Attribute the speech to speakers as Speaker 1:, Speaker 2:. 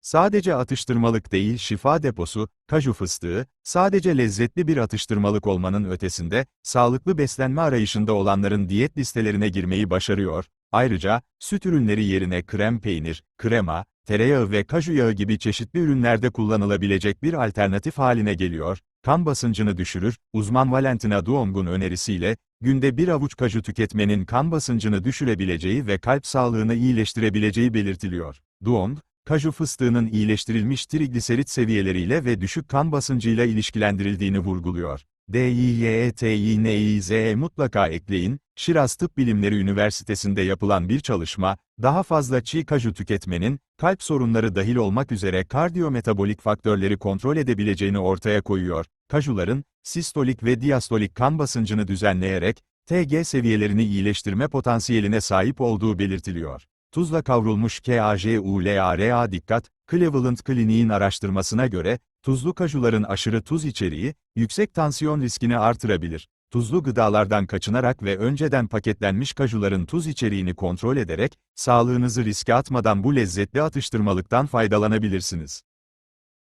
Speaker 1: Sadece atıştırmalık değil şifa deposu, kaju fıstığı, sadece lezzetli bir atıştırmalık olmanın ötesinde, sağlıklı beslenme arayışında olanların diyet listelerine girmeyi başarıyor. Ayrıca, süt ürünleri yerine krem peynir, krema, tereyağı ve kaju yağı gibi çeşitli ürünlerde kullanılabilecek bir alternatif haline geliyor. Kan basıncını düşürür, uzman Valentina Duong'un önerisiyle, günde bir avuç kaju tüketmenin kan basıncını düşürebileceği ve kalp sağlığını iyileştirebileceği belirtiliyor. Duong, kaju fıstığının iyileştirilmiş trigliserit seviyeleriyle ve düşük kan basıncıyla ilişkilendirildiğini vurguluyor. DİYETİNİZ'e mutlaka ekleyin, Şiraz Tıp Bilimleri Üniversitesi'nde yapılan bir çalışma, daha fazla çiğ kaju tüketmenin, kalp sorunları dahil olmak üzere kardiyometabolik faktörleri kontrol edebileceğini ortaya koyuyor. Kajuların, sistolik ve diastolik kan basıncını düzenleyerek, TG seviyelerini iyileştirme potansiyeline sahip olduğu belirtiliyor. Tuzla kavrulmuş KAJULARA dikkat, Cleveland Clinic'in araştırmasına göre, tuzlu kajuların aşırı tuz içeriği, yüksek tansiyon riskini artırabilir. Tuzlu gıdalardan kaçınarak ve önceden paketlenmiş kajuların tuz içeriğini kontrol ederek, sağlığınızı riske atmadan bu lezzetli atıştırmalıktan faydalanabilirsiniz.